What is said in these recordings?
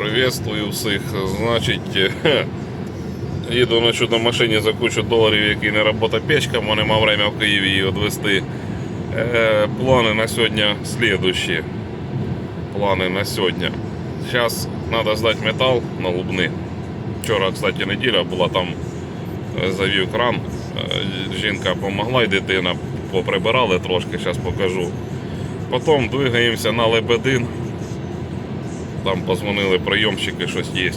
Приветствую всіх. Значить, їду на чудо машині за кучу доларів, який не робота печка, бо нема время в Києві її відвести. Е, плани на сьогодні слідущі. Плани на сьогодні. Зараз треба здати метал на Лубни. Вчора, кстати, неділя була там е, завів кран. Е, Жінка допомогла і дитина поприбирали трошки, зараз покажу. Потім двигаємося на Лебедин. Там позвонили прийомщики, щось є.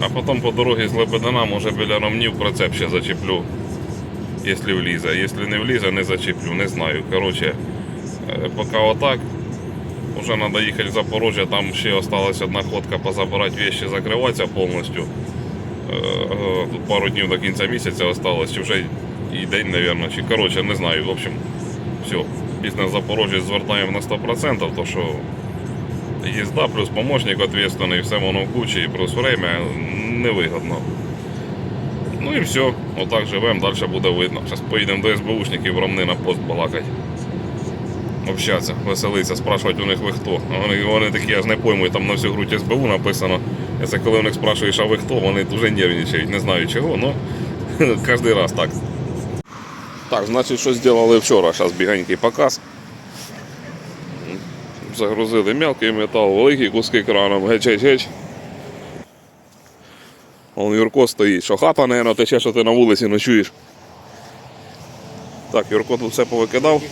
А потім по дорозі з Лебедина, може біля Ромнів прицеп ще зачеплю. Якщо влізе. Якщо не влізе, не зачеплю, не знаю. Коротше, е, поки отак. Уже треба їхати в Запорожжя, там ще осталась одна ходка позабирати вещи, закриватися повністю. Е, е, Тут пару днів до кінця місяця чи вже і день, мабуть, чи коротше, не знаю. В общем, все. Бізнес Запорожжя звертаємо на 100%, то що їзда плюс помощник відповідальний, все воно в кучі, і плюс время невигодно. Ну і все, отак живемо, далі буде видно. Зараз поїдемо до СБУшників в Ромни на пост балакати. Общатися, веселитися, спрашувати у них ви хто. Вони, вони такі, я ж не пойму, там на всю грудь СБУ написано. І Це коли у них спрашуєш, а ви хто, вони дуже нервничають, не знаю чого, але кожен раз так. Так, значить, що зробили вчора, зараз бігенький показ. Загрузили мелкий метал, великі куски краном, геч-геч-геч. Вон Юрко стоїть. Що хата, мабуть, тече, що ти на вулиці ночуєш. Так, Юрко тут все повикидав.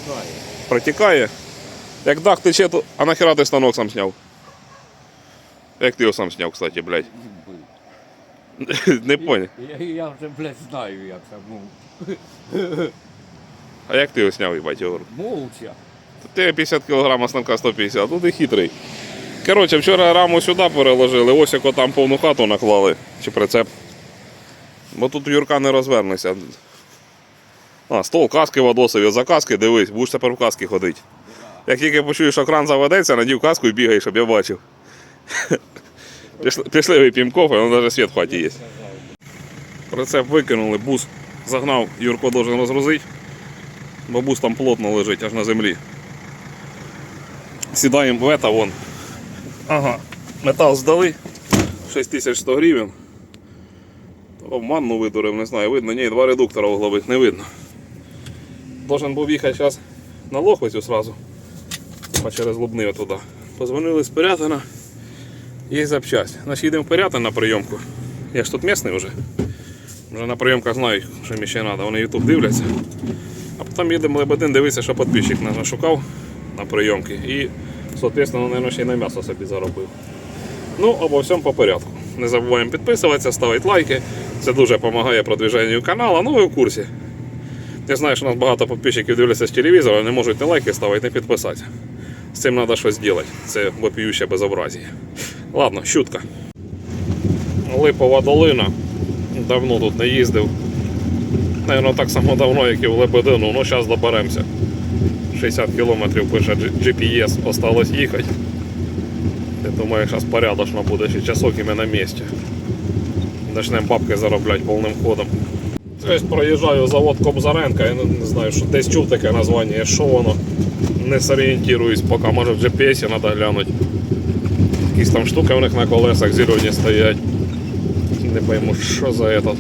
Протікає. Як дах тече, то. А нахера ти станок сам зняв? Як ти його сам зняв, кстати, блядь? Не поняв. Я, я вже, блядь, знаю, як це мов. А як ти його зняв, їбать, Єгор? Мовча. Ти 50 кг, а 150, а тут і хитрий. Коротше, вчора раму сюди переложили, ось як там повну хату наклали, чи прицеп. Бо тут Юрка не розвернеться. А, стол, каски водосові, за каски дивись, будеш тепер в каски ходити. Як тільки почуєш, що кран заведеться, надів каску і бігай, щоб я бачив. Пішли, пішли вип'ємо кофе, ну навіть світ в хаті є. Прицеп викинули, бус загнав, Юрко должен розгрузити. Бо бус там плотно лежить аж на землі. Сідаємо в ета вон. Ага. Метал здали. 6100 гривень. Обманну видурив, не знаю, видно, ні, два редуктора углових не видно. Должен був їхати зараз на Лохвицю сразу. А через Лубни туди. Позвонили з Пирятина. Є запчасть. Значить їдемо в Пирятин на прийомку. Я ж тут місний вже. Вже на прийомках знають, що мені ще треба. Вони YouTube дивляться. А потім їдемо Лебедин, дивитися, що підписчик нас нашукав на прийомки. І, соответственно, наверное, ще й на м'ясо собі заробив. Ну, обо всьому по порядку. Не забуваємо підписуватися, ставити лайки. Це дуже допомагає продвіженню каналу. Ну ви в курсі. Я знаю, що у нас багато підписчиків дивляться з телевізора, не можуть не лайки ставити, не підписатися. З цим треба щось зробити. Це вопіюще безобразие. Ладно, щутка. Липова долина. Давно тут не їздив. Наверно, так само давно, як і в Лебедину, ну зараз доберемося. 60 кілометрів пише GPS, осталось їхати. Я думаю, зараз порядочно буде ще часок і на місці. Начнемо бабки заробляти повним ходом. Тобто проїжджаю завод Кобзаренка, я не, знаю, що десь чув таке названня, що воно. Не зорієнтуюсь, поки може в GPS треба глянути. Якісь там штуки в них на колесах зелені стоять. Не пойму, що за этот.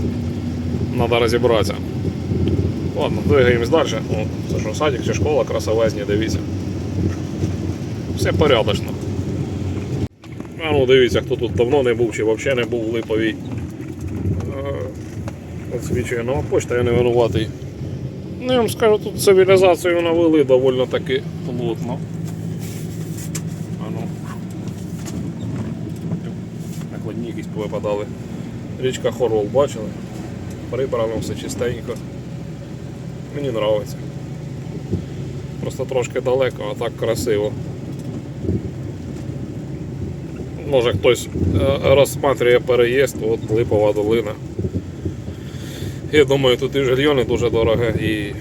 Надо розібратися. Ладно, двигаємось далі. О, це що, садик чи школа, красовезні, дивіться. Все порядочно. А ну дивіться, хто тут давно не був чи взагалі не був в Липовій. Е, Освічує нова почта, я не винуватий. Ну, я вам скажу, тут цивілізацію навели доволі таки плотно. А ну. Накладні якісь повипадали. Річка Хорвол бачили. Прибрано все чистенько. Мені подобається. Просто трошки далеко, а так красиво. Може хтось е, розсматриває переїзд, от Липова долина. Я думаю, тут і жилье не дуже дороге і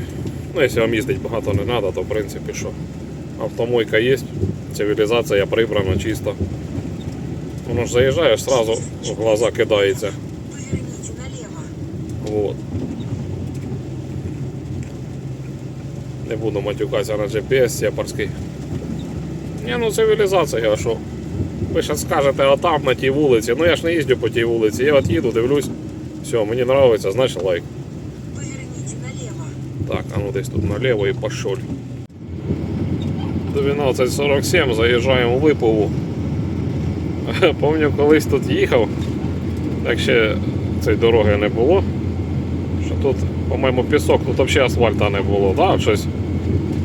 ну, якщо вам їздить багато не треба, то в принципі що. Автомойка є, цивілізація прибрана чисто. Воно ж заїжджаєш, сразу в глаза кидається. Вот. Не буду матюкатися на GPS сепарський. Ні, ну цивілізація, а що? Ви ще скажете, а там на тій вулиці. Ну я ж не їздю по тій вулиці. Я от їду, дивлюсь. Все, мені подобається, значить лайк. Поверните налево. Так, а ну десь тут наліво і пошоль. 12.47, заїжджаємо в Липову. Пам'ятаю, колись тут їхав, так ще цієї дороги не було. Тут, по-моєму, пісок, тут взагалі асфальта не було, да? Щось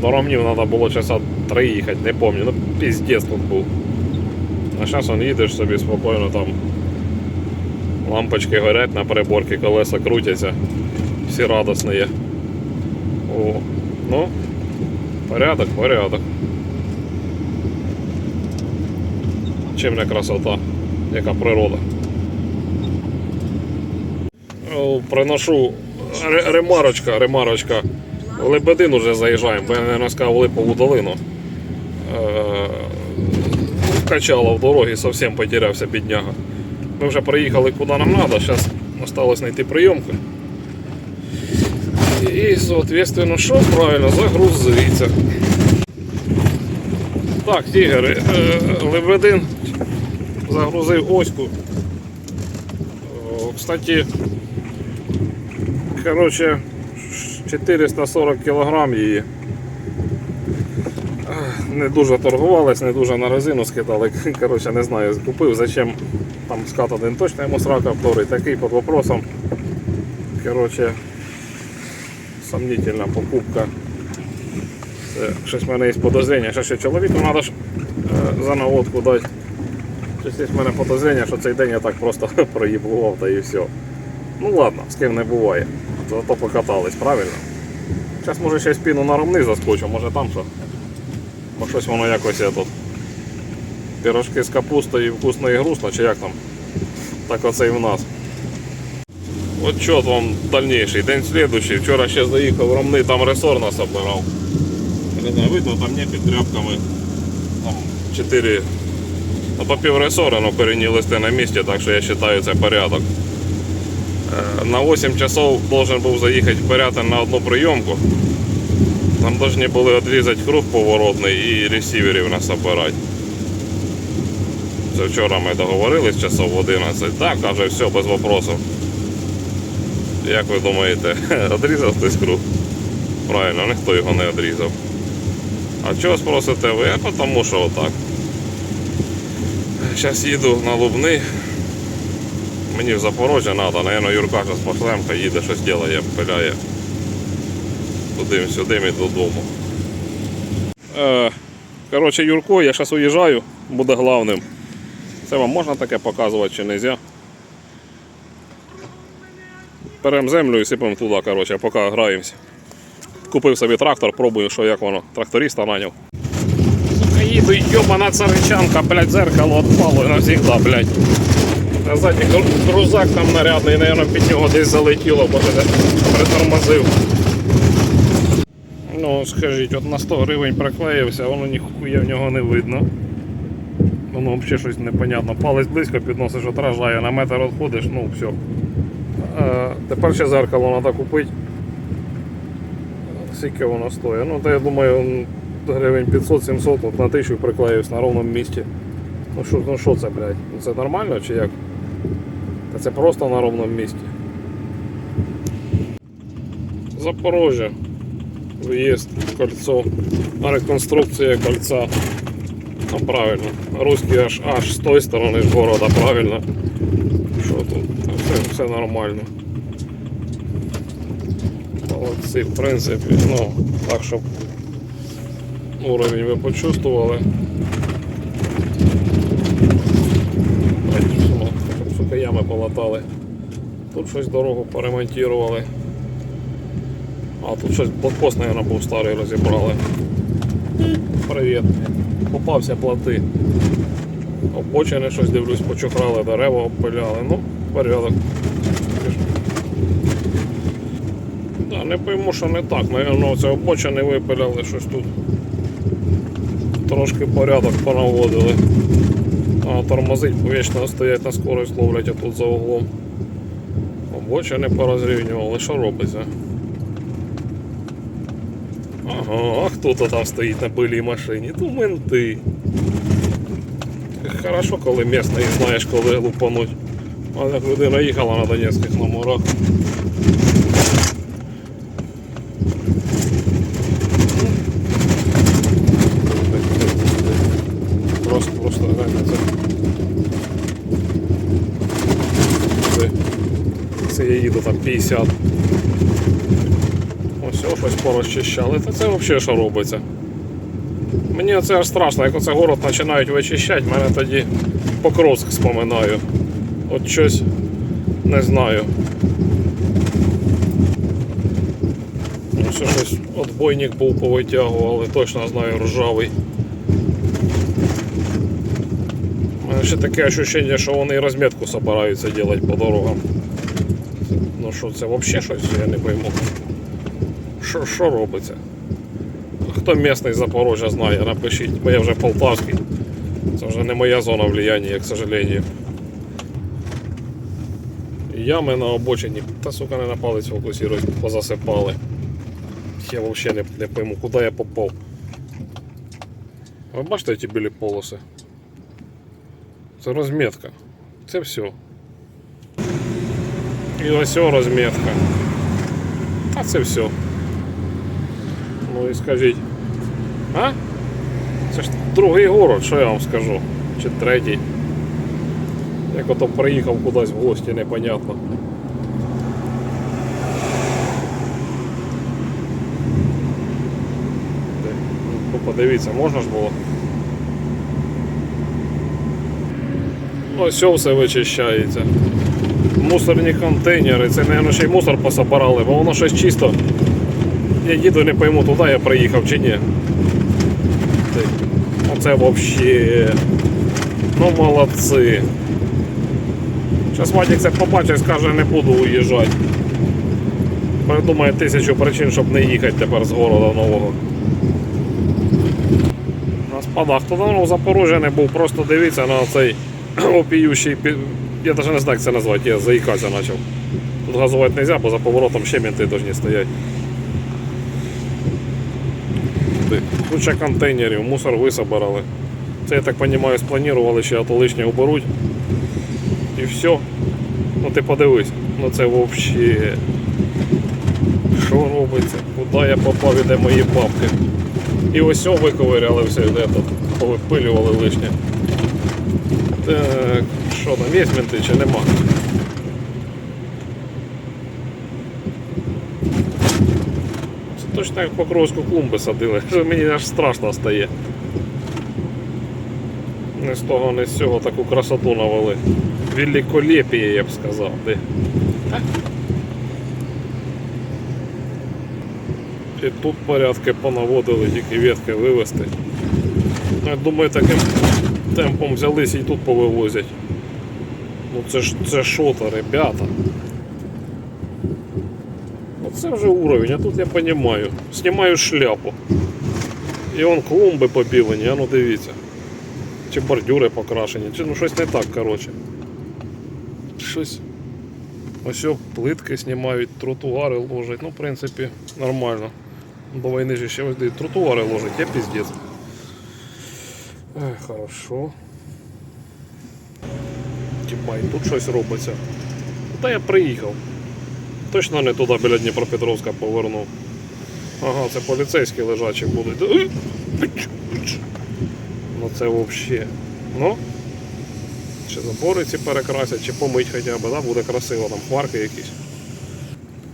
до треба було часа три їхати, не пам'ятаю, ну піздець тут був. А зараз он їдеш собі спокійно там. Лампочки горять на переборці, колеса крутяться. Всі радісні є. О, ну, порядок, порядок. Чим не красота, яка природа. Приношу ремарочка, ремарочка. Лебедин уже заїжджаємо, бо я не сказав Липову долину. Е, Вкачало в дорогі, зовсім потерявся бідняга. Ми вже приїхали куди нам треба, зараз осталось знайти прийомку. І, соответственно, що правильно загрузиться. Так, Тігр, е, Лебедин загрузив оську. Кстати, короче, 440 кг її. Не дуже торгувались, не дуже на резину скидали. Короче, не знаю, купив, зачем там скат один точно йому срака, вторий такий під вопросом. Короче, сомнительна покупка. Це щось в мене є подозріння, що ще чоловіку треба ж е, за наводку дати. Щось є в мене подозріння, що цей день я так просто проїбував та і все. Ну ладно, з ким не буває. Зато покатались, правильно? Зараз може ще спину на ромни заскочу, може там що. Бо щось воно якось я тут. Пірожки з капустою вкусно і грустно, чи як там? Так оце і в нас. От що вам дальніший, день слідущий. Вчора ще заїхав в Ромни, там ресор нас обирав. Не видно, там не під тряпками. Там 4, ну по пів ресора, ну корінні листи на місці, так що я вважаю це порядок. Е, На 8 часов должен був заїхати в Пирятин на одну прийомку. Нам повинні були відрізати круг поворотний і ресіверів нас обирати. Це вчора ми договорились часов в 11. Так, каже, все, без вопросів. Як ви думаєте, відрізав хтось круг? Правильно, ніхто його не відрізав. А чого спросите ви? Тому що отак. Зараз їду на Лубни. Мені в Запорожжя треба, наверное, Юрка зараз пошлем, хай їде, щось ділає, пиляє. Туди-сюди і додому. Е, коротше, Юрко, я зараз уїжджаю, буде главним. Це вам можна таке показувати чи не можна? Беремо землю і сипемо туди, коротше, поки граємося. Купив собі трактор, пробую, що як воно. Тракториста наняв. Сука, їду, йобана царичанка, блядь, зеркало отпало навсегда, блядь. А ззаді гру- там нарядний, наверное, під нього десь залетіло, бо притормозив. Ну, скажіть, от на 100 гривень приклеївся, воно ніхуя в нього не видно. Воно взагалі щось непонятно. Палець близько підносиш, отражає, на метр відходиш, ну все. Е, тепер ще зеркало треба купити. Скільки воно стоїть? Ну, то я думаю, гривень 500-700 от на тисячу приклеївся на ровному місці. Ну що, ну це, блядь? Це нормально чи як? Це просто на ровному місці. Запорожжя. Виїзд, кольцо, реконструкція кольця. Ну, правильно. Руський аж аж з тої сторони ж города, правильно. Що тут? Все, все нормально. Молодці, в принципі, ну, так, щоб уровень ви почувствували. Ой, що, Щоб, полатали. Тут щось дорогу поремонтували. А тут щось блокпост, мабуть, був старий розібрали. Привіт. Попався плати. Обочини щось дивлюсь, почухрали, дерева обпиляли. Ну, порядок. Да, не пойму, що не так. Наверно, це обочини випиляли щось тут. Трошки порядок понаводили. Тормозить вічно стоять на скорость ловлять тут за углом. Обочини порозрівнювали, що робиться? Ага, а хто то там стоїть на пилій машині? То менти. Хорошо, коли місний знаєш, коли лупануть. А як людина їхала на Донецьких номерах. Просто, просто реально це. Це, це я їду там 50. Ось о, щось порозчищали. Та це взагалі що робиться? Мені це аж страшно, як оце город починають вичищати, мене тоді Покровськ споминаю. От щось не знаю. Ось щось отбойник був повитягували, точно знаю, ржавий. У мене ще таке ощущення, що вони розмітку собираються робити по дорогам. Ну що це взагалі щось, я не пойму. Що, що робиться? Хто місний Запорожжя знає, напишіть, бо я вже полтавський. Це вже не моя зона влияния, к сожалению. Ями на обочині, та сука не на палець фокусирують, позасипали. Я взагалі не, не пойму, куди я попав. Ви бачите ці білі полоси? Це розмітка. Це все. І ось розмітка. А це все. Ну і скажіть. А? Це ж другий город, що я вам скажу? Чи третій. Як ото приїхав кудись в гості, непонятно. Де? Ну, подивіться, можна ж було? Ось все вичищається. Мусорні контейнери, це, мабуть, ще й мусор пособирали, бо воно щось чисто. Я їду, не пойму, туди я приїхав чи ні. Оце взагалі. Ну молодці. Зараз Вадик це побачить, скаже, не буду уїжджати. Придумає тисячу причин, щоб не їхати тепер з города нового. На спадах. Хто давно в Запорожжя не був, просто дивіться на цей опіющий. Я навіть не знаю, як це назвати, я заїкатися почав. Тут газувати не можна, бо за поворотом ще мінти стояти. Ти, Куча контейнерів, мусор висобирали. Це, я так розумію, спланували ще, а то лишнє уберуть. І все. Ну ти подивись, ну це взагалі. Що робиться? Куди я попав, і де мої бабки? І ось виковиряли все, де тут повипилювали лишнє. Так, що там, є мінти чи нема? Це точно як покровську клумби садили, що мені аж страшно стає. Не з того, не з цього таку красоту навели. Великолепіє, я б сказав. Де? І тут порядки понаводили, тільки ветки вивезти. Я думаю, таким темпом взялись і тут повивозять. Ну це ж це що-то, ребята. Оце вже уровень, а тут я розумію. Знімаю шляпу. І он клумби побілені, а ну дивіться. Чи бордюри покрашені, чи ну щось не так, коротше. Щось. Ось плитки знімають, тротуари ложать. Ну, в принципі, нормально. До війни ж ще ось тротуари ложать, я піздець. Хорошо. І тут щось робиться. Та я приїхав. Точно не туди біля Дніпропетровська повернув. Ага, це поліцейські лежачі будуть. Ну це взагалі. Ну. Чи забори ці перекрасять, чи помить хоча б, да? буде красиво, там парки якісь.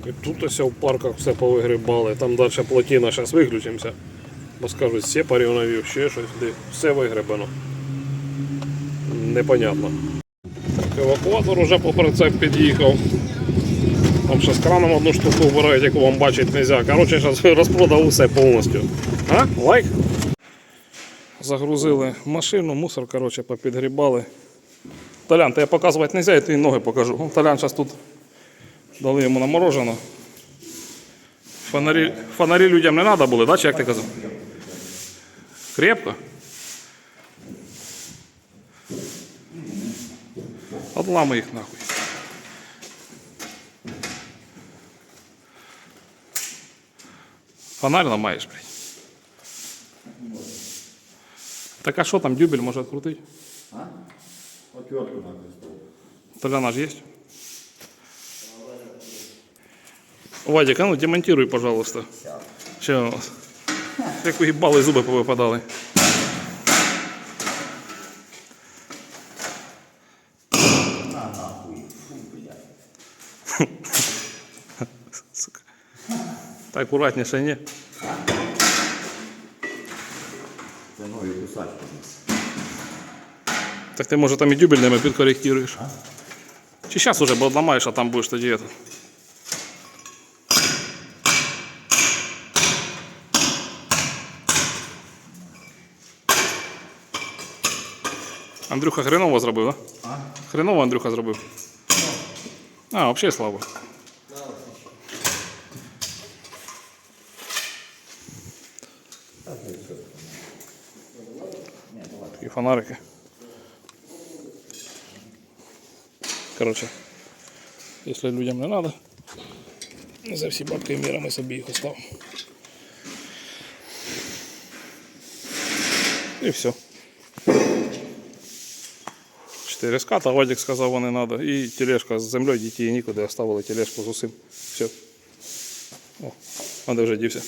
І тут ось в парках все повигрібали, там далі плотина, зараз виключимося. Бо скажуть, сепарів навів, ще щось, де все вигребено. Непонятно. Евакуатор уже по прицеп під'їхав. Там ще з краном одну штуку вбирають, яку вам бачити не можна. Коротше, зараз розпродав усе повністю. А? Лайк? Загрузили машину, мусор, коротше, попідгрібали. Толян, ти я показувати не можна, я тобі ноги покажу. Ну, Толян зараз тут дали йому на мороженое. Фонарі, фонарі людям не треба були, да? чи як ти казав? Крепко? Отлами їх нахуй. Фонарь ламаєш, блядь. Так а що там, дюбель може відкрутити? А? Отвертку на стол. Толяна ж есть? Вадик, а ну демонтируй, пожалуйста. Че у нас? Як уїбали, зуби Так акуратніше, ні. Це нові кусачки. Так ти може там і дюбельними підкоректуєш. Чи зараз уже, бо ламаєш, а там будеш тоді. Это. Андрюха хреново зробив, так? Да? А? Хреново Андрюха зробив. А, взагалі слабо. Фонарики. Короче, якщо людям не треба, за всі бабки і мірами собі їх остав. І все. 4 ската, Вадик сказав, вони треба. І тележка з землею, дітей нікуди, оставили тележку з усім. Все. О, а де вже.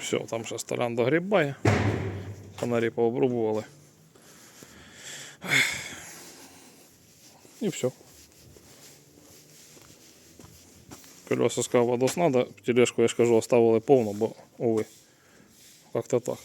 Все, там ще старан догрібає. Фонарі пообрубували. І все. Колеса сказав, водос надо, тележку, я ж кажу, оставили повну, бо, увы, как-то так.